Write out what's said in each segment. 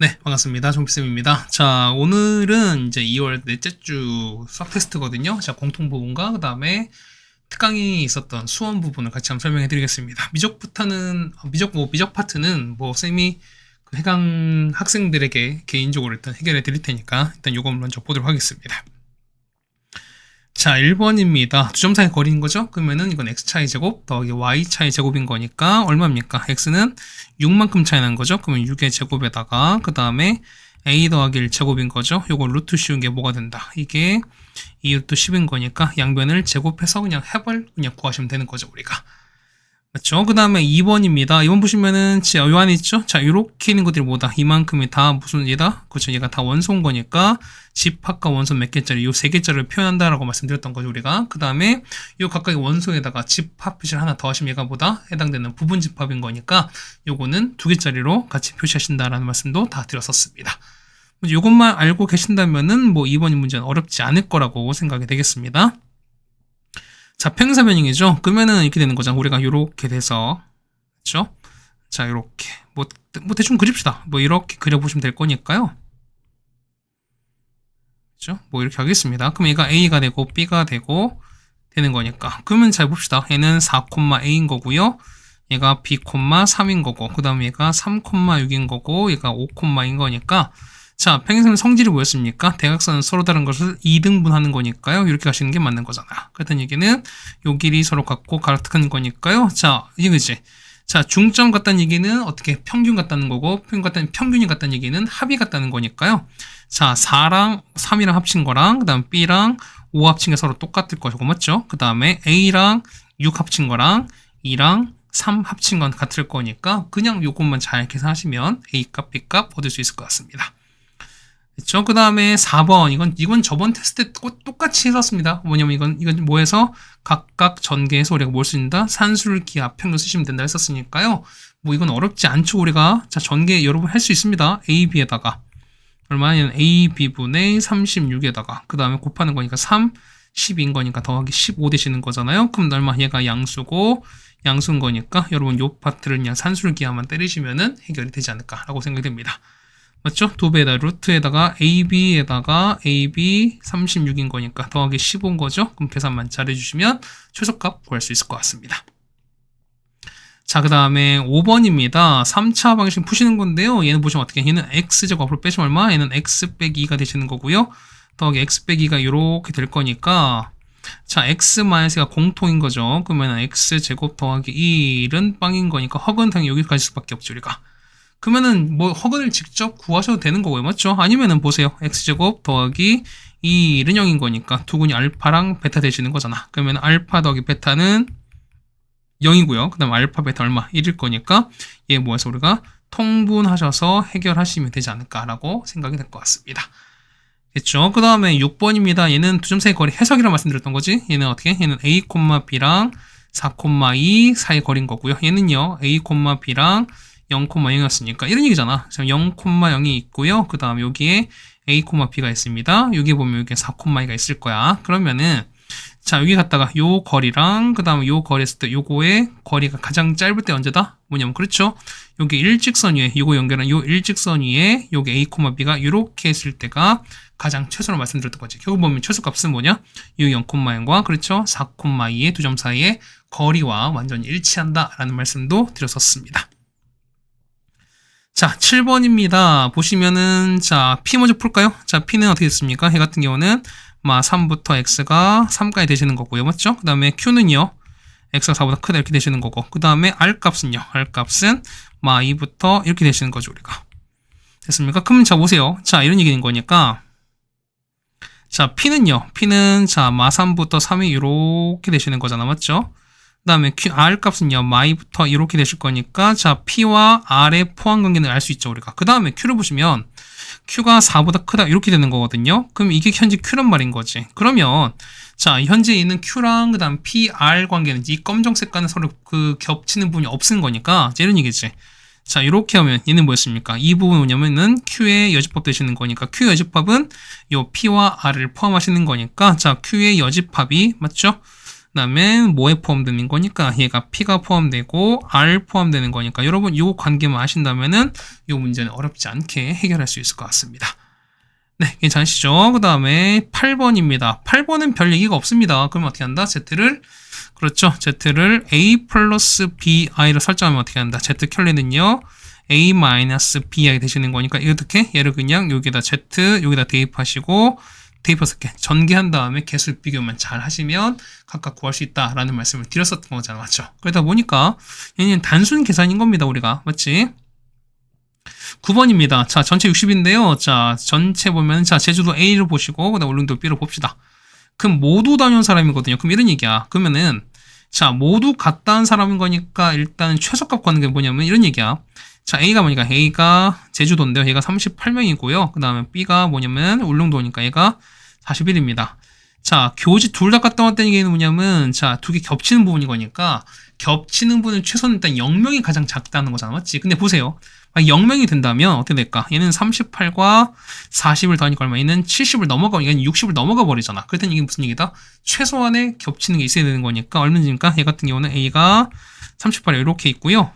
네, 반갑습니다. 종피쌤입니다. 자, 오늘은 이제 2월 넷째 주 수학 테스트거든요. 자, 공통 부분과 그 다음에 특강이 있었던 수원 부분을 같이 한번 설명해 드리겠습니다. 미적 부타는, 미적, 뭐, 미적 파트는 뭐, 쌤이 그 해당 학생들에게 개인적으로 일단 해결해 드릴 테니까 일단 요거 먼저 보도록 하겠습니다. 자, 1번입니다. 두 점 사이 거리인 거죠? 그러면은 이건 x차의 제곱 더하기 y차의 제곱인 거니까 얼마입니까? x는 6만큼 차이 난 거죠? 그러면 6의 제곱에다가 그 다음에 a 더하기 1 제곱인 거죠? 요거 루트 씌운 게 뭐가 된다? 이게 2루트 10인 거니까 양변을 제곱해서 그냥 해을 그냥 구하시면 되는 거죠, 우리가. 맞죠? 그 다음에 2번입니다. 2번 보시면은, 자, 요 안에 있죠? 자, 요렇게 있는 것들이 뭐다? 이만큼이 다 무슨 얘다? 그렇죠. 얘가 다 원소인 거니까, 집합과 원소 몇 개짜리, 요 세 개짜리를 표현한다라고 말씀드렸던 거죠, 우리가. 그 다음에, 요 각각의 원소에다가 집합 표시를 하나 더 하시면 얘가 보다 해당되는 부분 집합인 거니까, 요거는 두 개짜리로 같이 표시하신다라는 말씀도 다 드렸었습니다. 요것만 알고 계신다면은, 뭐, 2번 이 문제는 어렵지 않을 거라고 생각이 되겠습니다. 자, 평행사 변형이죠. 그러면은 이렇게 되는 거죠. 우리가 이렇게 돼서 그렇죠? 자, 이렇게 뭐, 뭐 대충 그립시다. 뭐 이렇게 그려보시면 될 거니까요. 그렇죠? 뭐 이렇게 하겠습니다. 그럼 얘가 A가 되고 B가 되고 되는 거니까. 그러면 잘 봅시다. 얘는 4, A인 거고요. 얘가 B, 3인 거고, 그 다음에 얘가 3, 6인 거고, 얘가 5, 인 거니까 자, 평행선 성질이 뭐였습니까? 대각선은 서로 다른 것을 2등분하는 거니까요. 이렇게 가시는 게 맞는 거잖아. 그랬던 얘기는 요 길이 서로 같고 같은 거니까요. 자, 이거지. 자, 중점 같다는 얘기는 어떻게 평균 같다는 거고, 평균 같다는, 평균이 같다는 얘기는 합이 같다는 거니까요. 자, 4랑 3이랑 합친 거랑, 그 다음 B랑 5 합친 게 서로 똑같을 것이고, 맞죠? 그 다음에 A랑 6 합친 거랑 2랑 3 합친 건 같을 거니까, 그냥 요것만 잘 계산하시면 A값, B값 얻을 수 있을 것 같습니다. 그렇죠? 그 다음에 4번 이건 이건 저번 테스트 때 똑같이 했었습니다. 뭐냐면 이건 이건 뭐해서 각각 전개해서 우리가 뭘 쓰는다 산술 기압 평균 쓰시면 된다 했었으니까요. 뭐 이건 어렵지 않죠 우리가 자 전개 여러분 할 수 있습니다. A, B에다가 얼마냐면 A, B분의 36에다가 그 다음에 곱하는 거니까 3, 10인 거니까 더하기 15 되시는 거잖아요. 그럼 얼마 얘가 양수고 양수인 거니까 여러분 요 파트를 그냥 산술 기압만 때리시면은 해결이 되지 않을까라고 생각이 됩니다. 맞죠? 두 배에다 루트에다가 AB에다가 AB 36인 거니까 더하기 15인 거죠? 그럼 계산만 잘 해주시면 최소값 구할 수 있을 것 같습니다. 자, 그 다음에 5번입니다. 3차 방식 푸시는 건데요. 얘는 보시면 어떻게, 얘는 x제곱 앞으로 빼시면 얼마? 얘는 x 빼기 2가 되시는 거고요. 더하기 x 빼기 2가 이렇게 될 거니까, 자, x 마이너스가 공통인 거죠. 그러면 x제곱 더하기 1은 빵인 거니까 허근 당연히 여기까지 수밖에 없죠, 우리가. 그러면은 뭐 허근을 직접 구하셔도 되는 거고요. 맞죠? 아니면은 보세요. x제곱 더하기 2는 0인 거니까 두근이 알파랑 베타 되시는 거잖아. 그러면 알파 더하기 베타는 0이고요. 그 다음 알파 베타 얼마? 1일 거니까 얘 모아서 우리가 통분하셔서 해결하시면 되지 않을까라고 생각이 될 것 같습니다. 됐죠? 그 다음에 6번입니다. 얘는 두점 사이 거리 해석이라 말씀드렸던 거지. 얘는 어떻게? 얘는 a, b랑 4,2 사이 거리인 거고요. 얘는요. a, b랑 0,0이었으니까 이런 얘기잖아. 0,0이 있고요. 그 다음 여기에 a, b가 있습니다. 여기 보면 여기 4,2가 있을 거야. 그러면은 자 여기 갔다가 요 거리랑 그 다음 요 거리 했을 때 요거의 거리가 가장 짧을 때 언제다? 뭐냐면 그렇죠. 여기 일직선 위에 요거 연결한 요 일직선 위에 요게 a, b가 이렇게 했을 때가 가장 최소로 말씀드렸던 거지. 결국 보면 최소값은 뭐냐? 요 0,0과 그렇죠. 4,2의 두 점 사이의 거리와 완전히 일치한다 라는 말씀도 드렸었습니다. 자, 7번입니다. 보시면은, 자, P 먼저 풀까요? 자, P는 어떻게 됐습니까? 해 같은 경우는, 마, 3부터 X가 3까지 되시는 거고요. 맞죠? 그 다음에 Q는요, X가 4보다 크다 이렇게 되시는 거고. 그 다음에 R 값은요, R 값은, 마, 2부터 이렇게 되시는 거죠, 우리가. 됐습니까? 그럼 자, 보세요. 자, 이런 얘기 된 거니까. 자, P는요, P는, 자, 마 3부터 3이 이렇게 되시는 거잖아. 맞죠? 그 다음에 R 값은요, 마이부터 이렇게 되실 거니까, 자, P와 R의 포함 관계는 알 수 있죠, 우리가. 그 다음에 Q를 보시면, Q가 4보다 크다, 이렇게 되는 거거든요. 그럼 이게 현재 Q란 말인 거지. 그러면, 자, 현재 있는 Q랑 그 다음 PR 관계는 이 검정색 과는 서로 그 겹치는 부분이 없은 거니까, 이런 얘기지. 자, 이렇게 하면 얘는 뭐였습니까? 이 부분 뭐냐면은 Q의 여집합 되시는 거니까 Q 여집합은 요 P와 R을 포함하시는 거니까 자, Q의 여집합이 맞죠? 그다음에 뭐에 포함되는 거니까 얘가 P가 포함되고 R 포함되는 거니까 여러분 요 관계만 아신다면은 요 문제는 어렵지 않게 해결할 수 있을 것 같습니다. 네, 괜찮으시죠? 그 다음에 8번입니다. 8번은 별 얘기가 없습니다. 그럼 어떻게 한다? Z를, 그렇죠. Z를 A 플러스 BI로 설정하면 어떻게 한다? Z 켤레는요, A 마이너스 BI 되시는 거니까, 어떻게? 얘를 그냥 여기다 Z, 여기다 대입하시고, 대입해서 이렇게 전개한 다음에 개수 비교만 잘 하시면 각각 구할 수 있다라는 말씀을 드렸었던 거잖아. 맞죠? 그러다 보니까, 얘는 단순 계산인 겁니다, 우리가. 맞지? 9번입니다. 자, 전체 60인데요. 자, 전체 보면, 자, 제주도 A를 보시고, 그 다음 울릉도 B를 봅시다. 그럼 모두 다녀온 사람이거든요. 그럼 이런 얘기야. 그러면은, 자, 모두 갔다 온 사람인 거니까 일단 최소값 구하는 게 뭐냐면 이런 얘기야. 자, A가 뭐니까 A가 제주도인데요. 얘가 38명이고요. 그 다음에 B가 뭐냐면 울릉도니까 얘가 41입니다. 자, 교지 둘 다 갔다 왔다는 얘기는 뭐냐면, 자, 두 개 겹치는 부분인 거니까, 겹치는 부분은 최소는 일단 0명이 가장 작다는 거잖아. 맞지? 근데 보세요. 0명이 된다면 어떻게 될까? 얘는 38과 40을 더하니까 얼마? 얘는 70을 넘어가, 얘는 60을 넘어가 버리잖아. 그랬더니 이게 무슨 얘기다? 최소한의 겹치는 게 있어야 되는 거니까, 얼마입니까? 얘 같은 경우는 A가 38에 이렇게 있고요.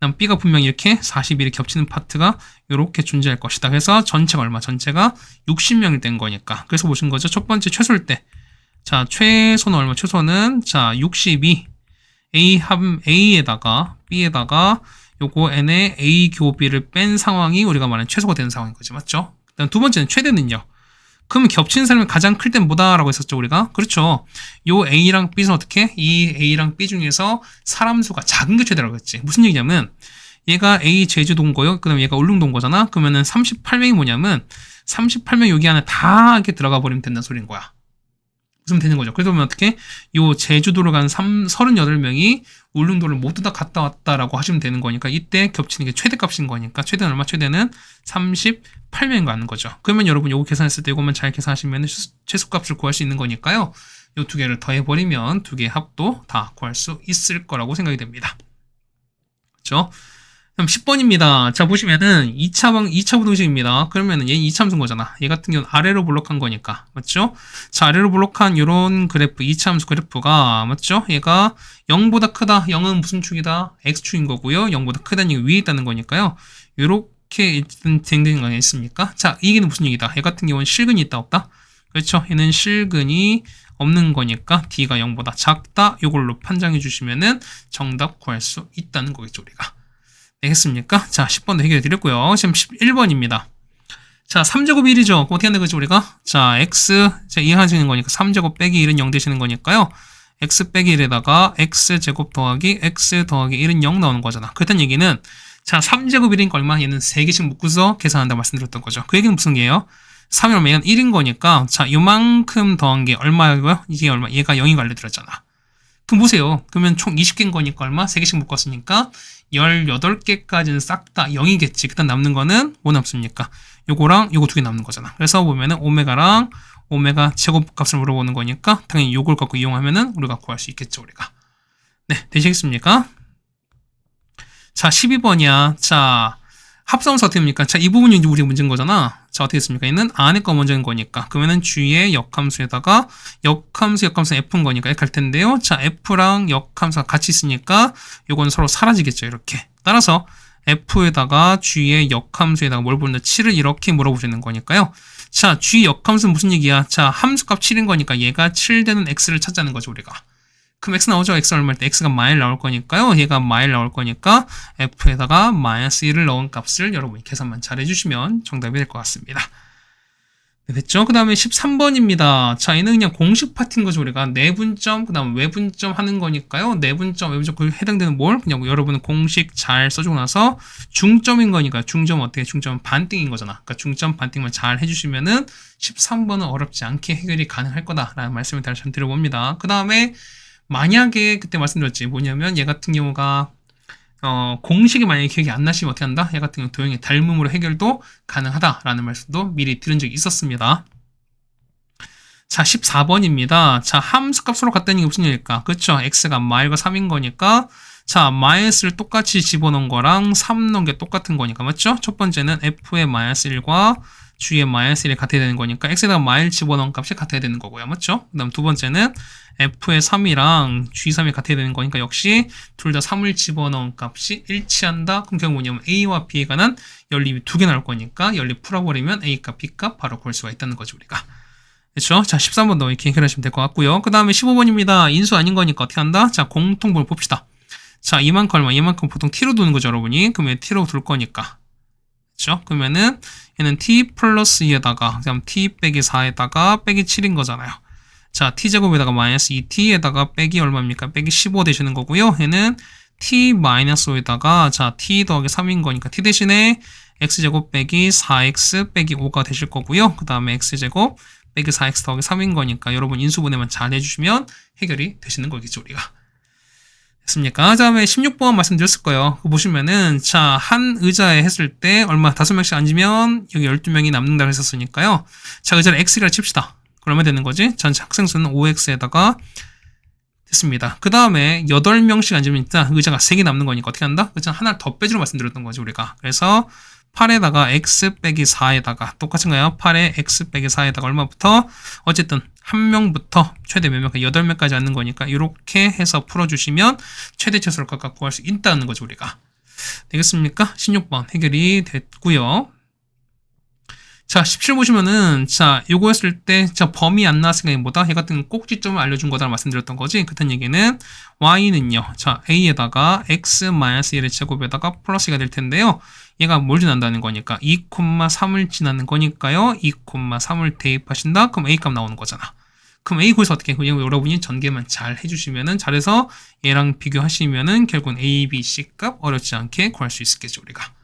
그다음 B가 분명히 이렇게 41이 겹치는 파트가 이렇게 존재할 것이다. 그래서 전체가 얼마? 전체가 60명이 된 거니까. 그래서 보신 거죠. 첫 번째 최소일 때. 자, 최소는 얼마? 최소는 자, 62 A 합 A에다가 B에다가 요거 n의 A 교비를 뺀 상황이 우리가 말하는 최소가 되는 상황인 거죠. 맞죠? 그다음 두 번째는 최대는요. 그럼 겹치는 사람이 가장 클 땐 뭐다라고 했었죠, 우리가? 그렇죠. 요 A랑 B는 어떻게? 이 A랑 B 중에서 사람 수가 작은 게 최대라고 했지. 무슨 얘기냐면, 얘가 A 제주도인 거요. 그 다음에 얘가 울릉도인 거잖아. 그러면은 38명이 뭐냐면, 38명 여기 안에 다 이렇게 들어가 버리면 된다는 소리인 거야. 웃으면 되는 거죠. 그래서 보면 어떻게? 요 제주도를 간 3, 38명이 울릉도를 모두 다 갔다 왔다라고 하시면 되는 거니까 이때 겹치는 게 최대값인 거니까 최대는 얼마? 최대는 38명인 거 아는 거죠. 그러면 여러분 요거 계산했을 때 이거만 잘 계산하시면 최소값을 구할 수 있는 거니까요. 요 두 개를 더해버리면 두 개의 합도 다 구할 수 있을 거라고 생각이 됩니다. 그렇죠? 그럼 10번입니다. 자, 보시면은 2차 방, 2차 부동식입니다. 그러면은 얘 2차 함수인 거잖아. 얘 같은 경우는 아래로 블록한 거니까. 맞죠? 자, 아래로 블록한 요런 그래프, 2차 함수 그래프가, 맞죠? 얘가 0보다 크다. 0은 무슨 축이다? x축인 거고요. 0보다 크다는 얘기 위에 있다는 거니까요. 요렇게 진행되는 거 있습니까? 자, 이게 무슨 얘기다? 얘 같은 경우는 실근이 있다, 없다? 그렇죠? 얘는 실근이 없는 거니까 D가 0보다 작다. 요걸로 판정해 주시면은 정답 구할 수 있다는 거겠죠, 우리가. 되겠습니까? 자, 10번도 해결해 드렸고요. 지금 11번입니다. 자, 3제곱 1이죠. 어떻게 하는 거죠, 우리가? 자, x, 자, 이해하시는 거니까 3제곱 빼기 1은 0 되시는 거니까요. x 빼기 1에다가 x제곱 더하기 x 더하기 1은 0 나오는 거잖아. 그랬던 얘기는 자, 3제곱 1이니까 얼마? 얘는 3개씩 묶어서 계산한다 말씀드렸던 거죠. 그 얘기는 무슨 얘기예요? 3이 얼마? 얘는 1인 거니까 자, 요만큼 더한 게 얼마고요? 이게 얼마? 얘가 0인 거 알려드렸잖아. 그럼 보세요. 그러면 총 20개인 거니까 얼마? 3개씩 묶었으니까 18개까지는 싹 다 0이겠지. 그다음 남는 거는 뭐 남습니까? 요거랑 요거 두 개 남는 거잖아. 그래서 보면은 오메가랑 오메가 제곱값을 물어보는 거니까 당연히 요걸 갖고 이용하면은 우리가 구할 수 있겠죠, 우리가. 네, 되시겠습니까? 자, 12번이야. 자, 합성수 어떻게 됩니까? 자, 이 부분이 우리 문제인 거잖아. 자, 어떻게 됐습니까? 얘는 안에 거 먼저인 거니까. 그러면은 G의 역함수에다가 역함수, 역함수 F인 거니까 이렇게 할 텐데요. 자, F랑 역함수가 같이 있으니까 요건 서로 사라지겠죠. 이렇게. 따라서 F에다가 G의 역함수에다가 뭘 보는데 7을 이렇게 물어보시는 거니까요. 자, G 역함수는 무슨 얘기야? 자, 함수값 7인 거니까 얘가 7 되는 X를 찾자는 거죠, 우리가. 그럼 x 나오죠? x 얼마일 때 x가 마일 나올 거니까요. 얘가 마일 나올 거니까 f에다가 마이너스 1을 넣은 값을 여러분이 계산만 잘 해주시면 정답이 될 것 같습니다. 네, 됐죠? 그 다음에 13번입니다. 자, 얘는 그냥 공식 파트인 거죠. 우리가 내분점, 그 다음 외분점 하는 거니까요. 내분점, 외분점 그 해당되는 뭘? 그냥 여러분은 공식 잘 써주고 나서 중점인 거니까 중점 어떻게? 중점 반띵인 거잖아. 그러니까 중점 반띵만 잘 해주시면은 13번은 어렵지 않게 해결이 가능할 거다라는 말씀을 다시 한번 드려봅니다. 그 다음에 만약에 그때 말씀드렸지 뭐냐면 얘 같은 경우가 어, 공식이 만약에 기억이 안 나시면 어떻게 한다? 얘 같은 경우 도형의 닮음으로 해결도 가능하다라는 말씀도 미리 들은 적이 있었습니다. 자, 14번입니다. 자, 함수값으로 갔다는 게 무슨 얘기일까? 그쵸? x가 마일과 3인 거니까 자, 마이너스를 똑같이 집어넣은 거랑 3 넣은 게 똑같은 거니까, 맞죠? 첫 번째는 f의 마이너스 1과 g의 마이너스 1이 같아야 되는 거니까, x에다가 마일 집어넣은 값이 같아야 되는 거고요. 맞죠? 그 다음 두 번째는 f의 3이랑 g3이 같아야 되는 거니까, 역시 둘 다 3을 집어넣은 값이 일치한다. 그럼 결국 뭐냐면 a와 b에 관한 연립이 두 개 나올 거니까, 연립 풀어버리면 a값, b값 바로 구할 수가 있다는 거죠, 우리가. 그렇죠? 자, 13번도 이렇게 해결하시면 될 것 같고요. 그 다음에 15번입니다. 인수 아닌 거니까 어떻게 한다? 자, 공통분을 봅시다. 자, 이만큼 얼마? 이만큼 보통 t로 두는 거죠, 여러분이. 그러면 t로 둘 거니까. 그렇죠? 그러면은 얘는 t 플러스 2에다가 그럼 t 빼기 4에다가 빼기 7인 거잖아요. 자, t제곱에다가 마이너스 2t에다가 빼기 얼마입니까? 빼기 15 되시는 거고요. 얘는 t 마이너스 5에다가 자, t 더하기 3인 거니까 t 대신에 x제곱 빼기 4x 빼기 5가 되실 거고요. 그 다음에 x제곱 빼기 4x 더하기 3인 거니까 여러분 인수분해만 잘 해주시면 해결이 되시는 거겠죠, 우리가. 됐습니까? 그 다음에 16번 말씀드렸을 거예요. 보시면은, 자, 한 의자에 했을 때 얼마, 5명씩 앉으면 여기 12명이 남는다고 했었으니까요. 자, 의자를 x라 칩시다. 그러면 되는 거지? 전체 학생 수는 5x에다가 됐습니다. 그 다음에 8명씩 앉으면 일단 의자가 3개 남는 거니까 어떻게 한다? 의자 하나를 더 빼주로 말씀드렸던 거지, 우리가. 그래서 8에다가 x 빼기 4에다가 똑같은가요? 8에 x 빼기 4에다가 얼마부터? 어쨌든 한 명부터 최대 몇 명, 8명까지 앉는 거니까 이렇게 해서 풀어주시면 최대 최소를 각각 구할 수 있다는 거죠, 우리가. 되겠습니까? 16번 해결이 됐고요. 자, 17 보시면은, 자, 요거 했을 때, 자, 범위 안 나왔으니까 뭐다? 얘 같은 꼭지점을 알려준 거다 말씀드렸던 거지. 그딴 얘기는, y는요, 자, a에다가 x-1의 제곱에다가 플러스가 될 텐데요. 얘가 뭘 지난다는 거니까 2,3을 지나는 거니까요. 2,3을 대입하신다? 그럼 a 값 나오는 거잖아. 그럼 a 구에서 어떻게 그냥 여러분이 전개만 잘 해주시면은 잘해서 얘랑 비교하시면은 결국은 a, b, c 값 어렵지 않게 구할 수 있겠죠 우리가.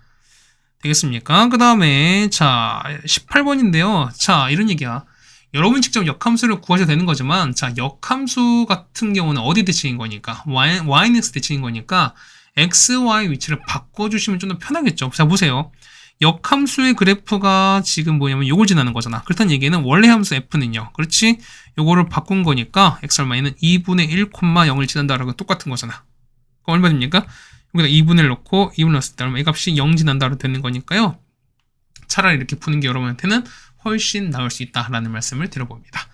되겠습니까? 그 다음에 자 18번인데요. 자 이런 얘기야. 여러분 직접 역함수를 구하셔도 되는 거지만 자 역함수 같은 경우는 어디 대칭인 거니까 y, yx 대칭인 거니까 x, y 위치를 바꿔주시면 좀 더 편하겠죠. 자 보세요. 역함수의 그래프가 지금 뭐냐면 요걸 지나는 거잖아. 그렇다는 얘기는 원래 함수 f는요. 그렇지? 요거를 바꾼 거니까 x 얼마에는 2분의 1,0을 지난다라고 똑같은 거잖아. 그럼 얼마 됩니까? 여기다 2분을 넣고 2분을 넣었을 때 얼마 이 값이 0 지난다로 되는 거니까요. 차라리 이렇게 푸는 게 여러분한테는 훨씬 나을 수 있다라는 말씀을 드려봅니다.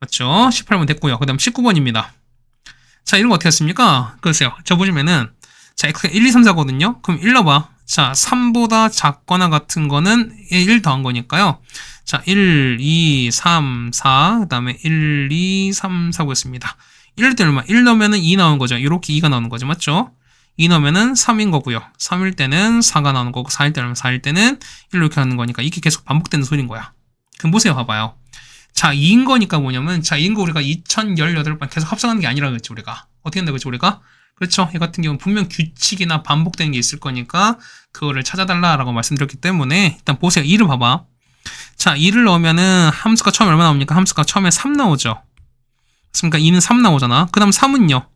맞죠? 18번 됐고요. 그 다음 19번입니다. 자, 이런 거 어떻게 했습니까? 글쎄요. 저 보시면은, 자, x가 1, 2, 3, 4거든요? 그럼 1 넣어봐. 자, 3보다 작거나 같은 거는 1 더한 거니까요. 자, 1, 2, 3, 4, 그 다음에 1, 2, 3, 4고였습니다. 1일 때 얼마? 1 넣으면은 2 나오는 거죠. 이렇게 2가 나오는 거죠. 맞죠? 2 넣으면은 3인 거고요. 3일 때는 4가 나오는 거고 4일 때는 4일 때는 1로 이렇게 하는 거니까 이게 계속 반복되는 소리인 거야. 그럼 보세요. 봐봐요. 자, 2인 거니까 뭐냐면 자, 2인 거 우리가 2018번 계속 합성하는 게 아니라 그랬지 우리가. 어떻게 한다 그랬지 우리가? 그렇죠. 얘 같은 경우는 분명 규칙이나 반복되는 게 있을 거니까 그거를 찾아달라라고 말씀드렸기 때문에 일단 보세요. 2를 봐봐. 자, 2를 넣으면은 함수가 처음에 얼마 나옵니까? 함수가 처음에 3 나오죠. 그러니까 2는 3 나오잖아. 그 다음 3은요.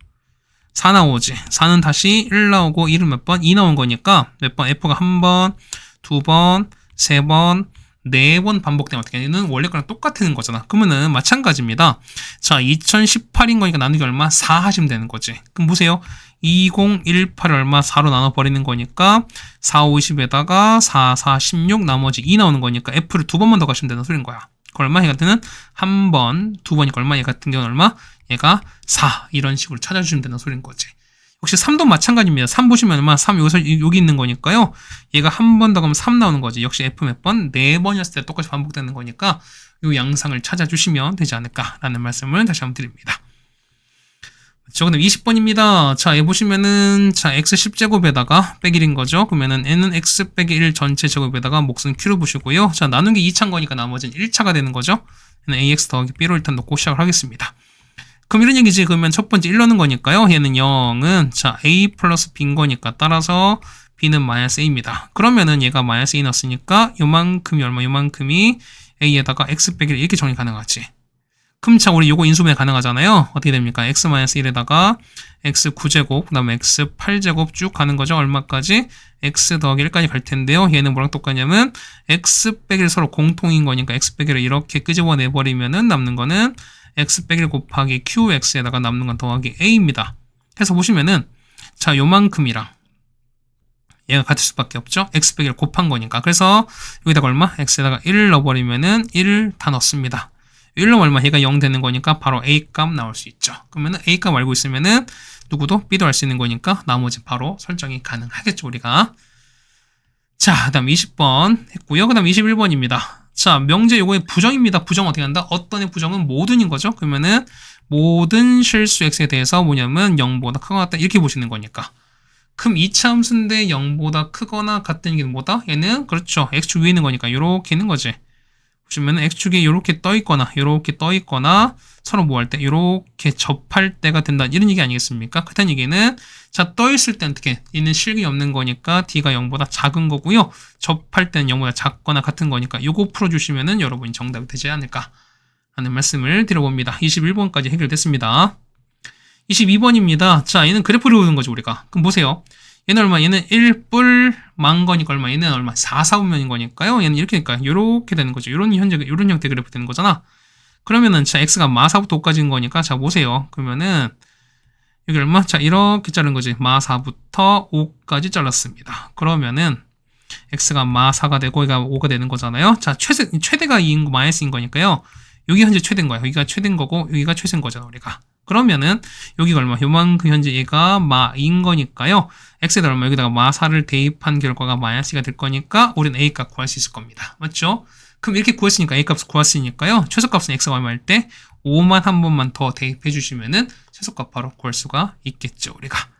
4 나오지. 4는 다시 1 나오고 1은 몇 번? 2 나온 거니까 몇 번? F가 한 번, 두 번, 세 번, 네 번 반복되면 어떻게 되는 원래 거랑 똑같은 거잖아. 그러면은 마찬가지입니다. 자, 2018인 거니까 나누기 얼마? 4 하시면 되는 거지. 그럼 보세요. 2018 얼마? 4로 나눠버리는 거니까 4, 50에다가 4, 4, 16 나머지 2 나오는 거니까 F를 두 번만 더 가시면 되는 소리인 거야. 그 얼마? 얘 같은 한 번, 두 번이니까 얼마? 얘 같은 경우는 얼마? 얘가 4 이런 식으로 찾아주시면 되는 소리인 거지. 혹시 3도 마찬가지입니다. 3 보시면 얼마? 3 여기서 여기 있는 거니까요. 얘가 한 번 더 가면 3 나오는 거지. 역시 F 몇 번? 4번이었을 때 똑같이 반복되는 거니까 이 양상을 찾아주시면 되지 않을까라는 말씀을 다시 한번 드립니다. 자, 그 다음 20번입니다. 자, 여기 보시면은 자, x 10제곱에다가 빼기 1인 거죠. 그러면은 n은 x 빼기 1 전체 제곱에다가 몫은 q로 보시고요. 자, 나눈 게 2차인 거니까 나머지는 1차가 되는 거죠. ax 더하기 b로 일단 놓고 시작을 하겠습니다. 그럼 이런 얘기지. 그러면 첫 번째 1 넣는 거니까요. 얘는 0은 자, a 플러스 b인 거니까 따라서 b는 마이너스 a입니다. 그러면은 얘가 마이너스 a 넣었으니까 요만큼이 얼마? 요만큼이 a에다가 x 빼기 1 이렇게 정리 가능하지. 자 우리 요거 인수분해 가능하잖아요. 어떻게 됩니까? x-1에다가 x9제곱, 그 다음에 x8제곱 쭉 가는 거죠. 얼마까지? x 더하기 1까지 갈 텐데요. 얘는 뭐랑 똑같냐면 x 빼기를 서로 공통인 거니까 x 빼기를 이렇게 끄집어내버리면은 남는 거는 x 빼기 곱하기 qx에다가 남는 건 더하기 a입니다. 해서 보시면은 자, 요만큼이랑 얘가 같을 수밖에 없죠. x 빼기를 곱한 거니까. 그래서 여기다가 얼마? x에다가 1을 넣어버리면은 1을 다 넣습니다. 1 넣으면 얼마? 얘가 0 되는 거니까 바로 a 값 나올 수 있죠. 그러면은 a 값 알고 있으면은 누구도 b도 알 수 있는 거니까 나머지 바로 설정이 가능하겠죠, 우리가. 자, 그 다음 20번 했고요. 그 다음 21번입니다. 자, 명제 요거의 부정입니다. 부정 어떻게 한다? 어떤의 부정은 모든인 거죠. 그러면은 모든 실수 x에 대해서 뭐냐면 0보다 크거나 같다 이렇게 보시는 거니까. 그럼 이차 함수인데 0보다 크거나 같은 게 뭐다? 얘는 그렇죠. x축 위에 있는 거니까 이렇게 있는 거지. 보시면 x축이 이렇게 떠 있거나 이렇게 떠 있거나 서로 뭐 할 때 이렇게 접할 때가 된다 이런 얘기 아니겠습니까? 그렇다는 얘기는 자 떠 있을 때 어떻게 얘는 실이 없는 거니까 d가 0보다 작은 거고요. 접할 때는 0보다 작거나 같은 거니까 요거 풀어주시면은 여러분이 정답이 되지 않을까 하는 말씀을 드려봅니다. 21번까지 해결됐습니다. 22번입니다. 자, 얘는 그래프를 그리는 거죠, 우리가. 그럼 보세요. 얘는 얼마? 얘는 1뿔 만 거니까 얼마? 얘는 얼마? 4, 4분면인 거니까요. 얘는 이렇게 니까 요렇게 되는 거죠. 요런 현재, 요런 형태 그래프 되는 거잖아. 그러면은, 자, x가 마4부터 5까지인 거니까, 자, 보세요. 그러면은, 여기 얼마? 자, 이렇게 자른 거지. 마4부터 5까지 잘랐습니다. 그러면은, x가 마4가 되고, 여기가 5가 되는 거잖아요. 자, 최대, 최대가 2인 거, 마이너스인 거니까요. 여기 현재 최대인 거야. 여기가 최대인 거고, 여기가 최대인 거잖아, 우리가. 그러면은 여기가 얼마? 요만큼 현재 얘가 마인 거니까요. x에다 얼마? 여기다가 마4를 대입한 결과가 마이너스가 될 거니까 우리는 a 값 구할 수 있을 겁니다. 맞죠? 그럼 이렇게 구했으니까 a 값을 구했으니까요. 최소값은 x가 얼마일 때 5만 한 번만 더 대입해 주시면은 최소값 바로 구할 수가 있겠죠. 우리가.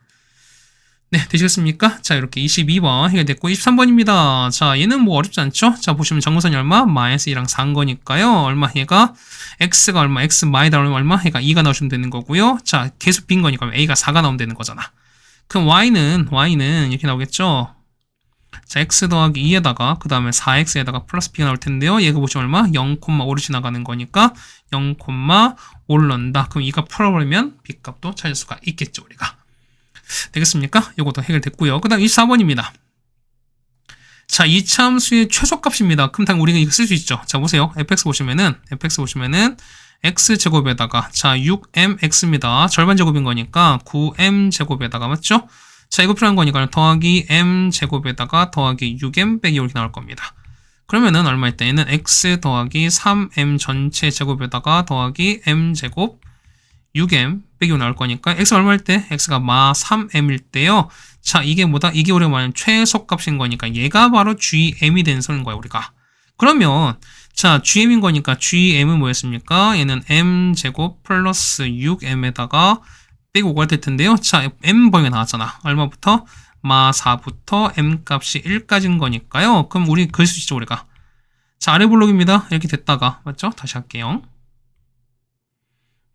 네, 되시겠습니까? 자, 이렇게 22번 해결됐고, 23번입니다. 자, 얘는 뭐 어렵지 않죠? 자, 보시면 정선이 얼마? 마이너스 2랑 4인 거니까요. 얼마? 얘가 x가 얼마? x 마이너스 얼마? 얘가 2가 나오시면 되는 거고요. 자, 계속 빈 거니까 a가 4가 나오면 되는 거잖아. 그럼 y는, y는 이렇게 나오겠죠? 자, x 더하기 2에다가, 그 다음에 4x에다가 플러스 b가 나올 텐데요. 얘가 보시면 얼마? 0,5로 지나가는 거니까 0,5를 넣는다. 그럼 이가 풀어버리면 b 값도 찾을 수가 있겠죠, 우리가. 되겠습니까? 이것도 해결됐고요. 그 다음 24번입니다. 자, 이차 함수의 최소값입니다. 그럼 당연히 우리가 이거 쓸 수 있죠. 자, 보세요. fx 보시면은, fx 보시면은, x제곱에다가, 자, 6mx입니다. 절반 제곱인 거니까, 9m제곱에다가, 맞죠? 자, 이거 필요한 거니까, 더하기 m제곱에다가, 더하기 6m 빼기 이렇게 나올 겁니다. 그러면은 얼마일 때는 x 더하기 3m 전체 제곱에다가, 더하기 m제곱 6m 빼기 5 나올 거니까 x 얼마 일 때? x가 마 3m일 때요. 자, 이게 뭐다? 이게 우리가 말하는 최소값인 거니까 얘가 바로 gm이 되는 선인 거야, 우리가. 그러면 자, gm인 거니까 gm은 뭐였습니까? 얘는 m제곱 플러스 6m에다가 빼고 5가 될 텐데요. 자, m 범위가 나왔잖아. 얼마부터? 마 4부터 m 값이 1까지인 거니까요. 그럼 우리 그릴 수 있죠, 우리가. 자, 아래 블록입니다. 이렇게 됐다가, 맞죠? 다시 할게요.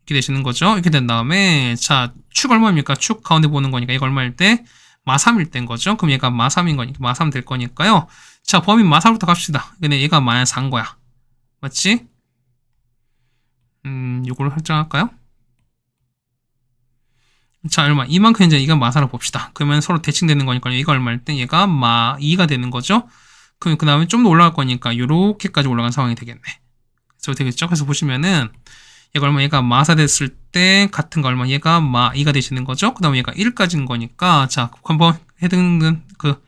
이렇게 되시는 거죠. 이렇게 된 다음에 자, 축 얼마입니까? 축 가운데 보는 거니까 이거 얼마일 때? 마3일 때인 거죠. 그럼 얘가 마3인 거니까 마3 될 거니까요. 자, 범위 마4부터 갑시다. 근데 얘가 4인 거야. 맞지? 음, 요걸 설정할까요? 자, 얼마? 이만큼 이제 이가 마사로 봅시다. 그러면 서로 대칭되는 거니까 얘가 얼마일 때 얘가 마 2가 되는 거죠. 그럼 그 다음에 좀 더 올라갈 거니까 요렇게까지 올라간 상황이 되겠네. 그래서 되겠죠? 그래서 보시면은 얘가 얼마 얘가 마사 됐을 때 같은 거 얼마 얘가 마 2가 되시는 거죠. 그 다음에 얘가 1까지인 거니까 자 한번 해당되는 그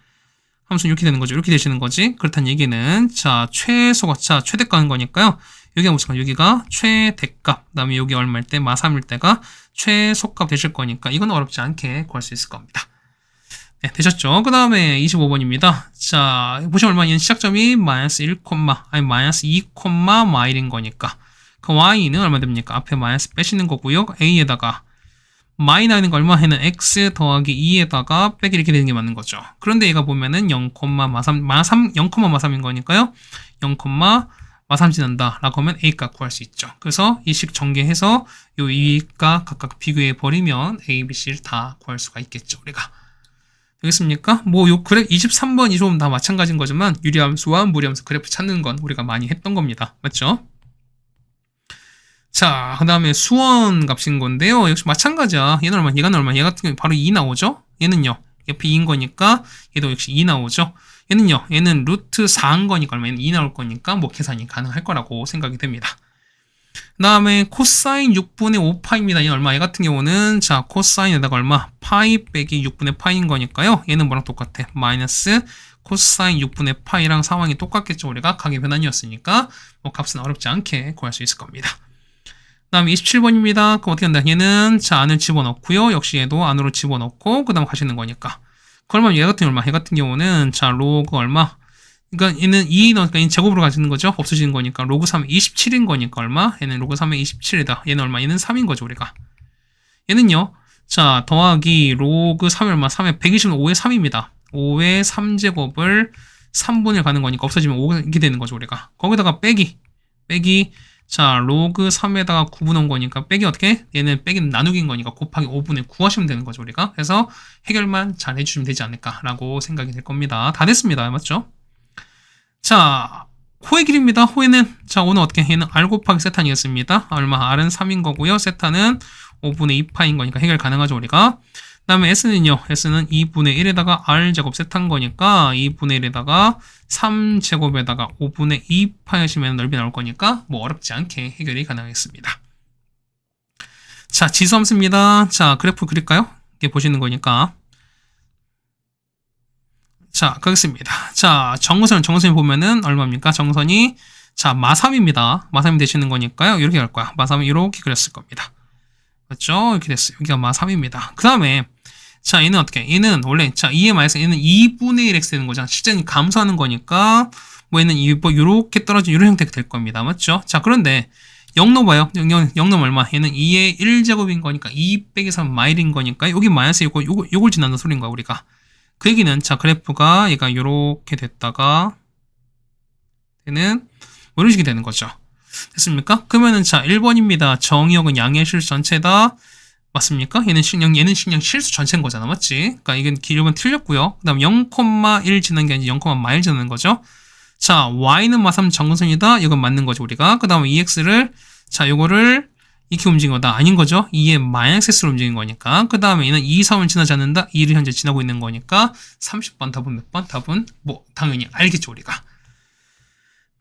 함수는 이렇게 되는 거죠. 이렇게 되시는 거지. 그렇다는 얘기는 자 최소가 자 최대값인 거니까요. 여기가 무슨 여기가 최대값 그 다음에 여기 얼마일 때 마3일 때가 최소값 되실 거니까 이건 어렵지 않게 구할 수 있을 겁니다. 네, 되셨죠? 그 다음에 25번입니다. 자, 보시면 얼마, 얘는 시작점이 마이너스 1, 아니 마이너스 2, 마일인 거니까. 그 y는 얼마 됩니까? 앞에 마이너스 빼시는 거고요. a에다가 마이 나는 거 얼마 해는 x 더하기 2에다가 빼기 이렇게 되는 게 맞는 거죠. 그런데 얘가 보면은 0,마삼 마삼 0,마삼인 거니까요. 0,마삼 지난다 라고 하면 a 값 구할 수 있죠. 그래서 이 식 전개해서 요 2가 각각 비교해 버리면 a, b, c를 다 구할 수가 있겠죠. 우리가 되겠습니까? 뭐 요 그래 23번, 25번 다 마찬가지인 거지만 유리함수와 무리함수 그래프 찾는 건 우리가 많이 했던 겁니다. 맞죠? 자, 그 다음에 수원 값인 건데요. 역시 마찬가지야. 얘는 얼마, 얘가 얼마, 얘 같은 경우 바로 2 나오죠? 얘는요. 옆에 2인 거니까 얘도 역시 2 나오죠? 얘는요. 얘는 루트 4인 거니까 얼마, 얘는 2 나올 거니까 뭐 계산이 가능할 거라고 생각이 됩니다. 그 다음에 코사인 6분의 5파입니다. 이 얼마? 얘 같은 경우는 자 코사인에다가 얼마? 파이 빼기 6분의 파인 거니까요. 얘는 뭐랑 똑같아? 마이너스 코사인 6분의 파이랑 상황이 똑같겠죠. 우리가 각의 변환이었으니까 뭐 값은 어렵지 않게 구할 수 있을 겁니다. 그 다음에 27번입니다. 그럼 어떻게 한다? 얘는 자 안을 집어넣고요. 역시 얘도 안으로 집어넣고 그 다음 가시는 거니까. 그러면 얘 같은 얼마? 얘 같은 경우는 자 로그 얼마? 그러니까 얘는 2 넣으니까 얘는 제곱으로 가지는 거죠. 없어지는 거니까 로그 3이 27인 거니까 얼마? 얘는 로그 3의 27이다. 얘는 얼마? 얘는 3인 거죠 우리가. 얘는요. 자 더하기 로그 3이 얼마? 3의 125의 3입니다. 5의 3제곱을 3분을 가는 거니까 없어지면 5가 이렇게 되는 거죠 우리가. 거기다가 빼기 빼기 자 로그 3에다가 9분 온 거니까 빼기 어떻게? 얘는 빼기 나누기인 거니까 곱하기 5분의 9 하시면 되는 거죠 우리가. 그래서 해결만 잘 해주시면 되지 않을까라고 생각이 될 겁니다. 다 됐습니다. 맞죠? 자, 호의 길입니다. 호의는 자 오늘 어떻게 얘는 r 곱하기 세탄이었습니다. 얼마 r은 3인 거고요. 세탄은 5분의 2파인 거니까 해결 가능하죠 우리가. 그 다음에 s는요. s는 2분의 1에다가 r 제곱 세탄 거니까 2분의 1에다가 3제곱에다가 5분의 2 파 하시면 넓이 나올 거니까 뭐 어렵지 않게 해결이 가능하겠습니다. 자 지수함수입니다. 자 그래프 그릴까요? 이렇게 보시는 거니까 자, 가겠습니다. 자, 정선, 정선이 보면은 얼마입니까? 정선이, 자, 마3입니다. 마3이 되시는 거니까요. 이렇게 갈 거야. 마3이 이렇게 그렸을 겁니다. 맞죠? 이렇게 됐어요. 여기가 마3입니다. 그 다음에, 자, 얘는 어떻게? 얘는 원래, 자, 2의 마이너스 얘는 2분의 1x 되는 거잖아. 실제는 감소하는 거니까, 뭐 얘는 이, 뭐, 요렇게 떨어진 이런 형태가 될 겁니다. 맞죠? 자, 그런데, 0 넣어봐요. 0, 0, 0 넣으면 얼마? 얘는 2의 1제곱인 거니까, 2 빼기 3 마일인 거니까, 여기 마이너스 요거, 요거, 요걸 지난다 소리인 거야, 우리가. 그 얘기는 자 그래프가 얘가 이렇게 됐다가 얘는 뭐 이런 식이 되는 거죠. 됐습니까? 그러면은 자 1번입니다. 정의역은 양의 실수 전체다. 맞습니까? 얘는 식량 얘는 식량 실수 전체인 거잖아. 맞지? 그러니까 이건 1번 틀렸고요. 그 다음 0,1 지난 게 아니라 0,1 지나는 거죠. 자, y는 마삼 정근선이다. 이건 맞는 거죠, 우리가. 그 다음에 ex를 자, 요거를 이렇게 움직인 거다. 아닌 거죠? 2의 마이너스 X로 움직인 거니까. 그 다음에 얘는 2, 3을 지나지 않는다. 2를 현재 지나고 있는 거니까 30번 답은 몇 번? 답은 뭐 당연히 알겠죠 우리가.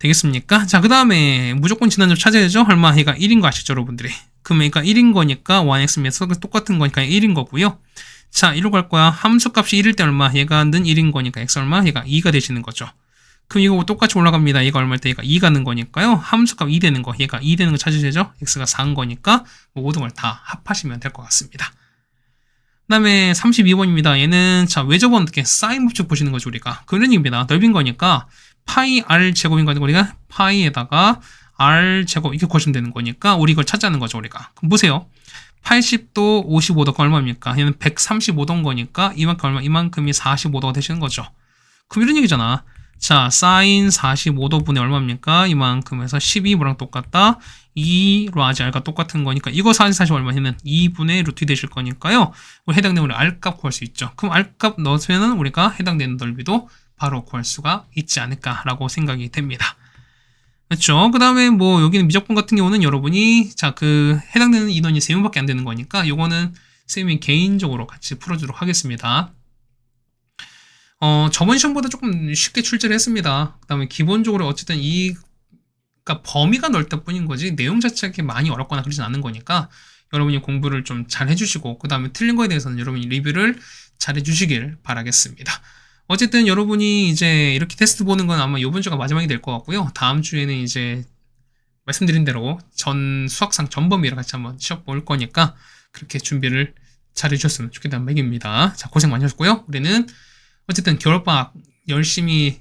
되겠습니까? 자, 그 다음에 무조건 지난 점 찾아야죠. 얼마? 얘가 1인 거 아시죠, 여러분들이? 그러면 얘가 1인 거니까 1x면서 똑같은 거니까 1인 거고요. 자, 1로 갈 거야. 함수 값이 1일 때 얼마? 얘가 는 1인 거니까 x 얼마? 얘가 2가 되시는 거죠. 그럼 이거 똑같이 올라갑니다. 얘가 얼마일 때 얘가 2 가는 거니까요. 함수값 2 되는 거, 얘가 2 되는 거 찾으셔야죠. x가 4인 거니까 뭐 모든 걸 다 합하시면 될 것 같습니다. 그 다음에 32번입니다. 얘는 자 외접은 어떻게 사인 법칙 보시는 거죠 우리가 그런 얘기입니다. 넓인 거니까 파이 r 제곱인 거니까 우리가 파이에다가 r 제곱 이렇게 구하시면 되는 거니까 우리 이걸 찾자는 거죠 우리가. 그럼 보세요. 80도 55도가 얼마입니까? 얘는 135도인 거니까 이만큼 얼마? 이만큼이 45도가 되시는 거죠. 그럼 이런 얘기잖아. 자, 사인 45도 분의 얼마입니까? 이만큼 해서 12뭐랑 똑같다. 2로 하지 R과 똑같은 거니까 이거 사인 40 얼마냐면 2분의 루트 되실 거니까요. 해당되는 우리 R값 구할 수 있죠. 그럼 R값 넣으면 우리가 해당 되는 넓이도 바로 구할 수가 있지 않을까라고 생각이 됩니다. 그렇죠. 그 다음에 뭐 여기는 미적분 같은 경우는 여러분이 자 그 해당되는 인원이 3명밖에 안 되는 거니까 요거는 쌤이 개인적으로 같이 풀어주도록 하겠습니다. 어, 저번 시험보다 조금 쉽게 출제를 했습니다. 그 다음에 기본적으로 어쨌든 이, 그러니까 범위가 넓다 뿐인 거지, 내용 자체가 많이 어렵거나 그러진 않는 거니까, 여러분이 공부를 좀 잘 해주시고, 그 다음에 틀린 거에 대해서는 여러분이 리뷰를 잘 해주시길 바라겠습니다. 어쨌든 여러분이 이제 이렇게 테스트 보는 건 아마 이번 주가 마지막이 될 것 같고요. 다음 주에는 이제 말씀드린 대로 전 수학상 전범위를 같이 한번 시험 볼 거니까 그렇게 준비를 잘 해주셨으면 좋겠다는 얘기입니다. 자, 고생 많으셨고요. 우리는 어쨌든 겨울방학 열심히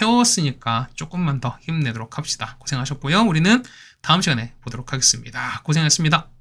해왔으니까 조금만 더 힘내도록 합시다. 고생하셨고요. 우리는 다음 시간에 보도록 하겠습니다. 고생하셨습니다.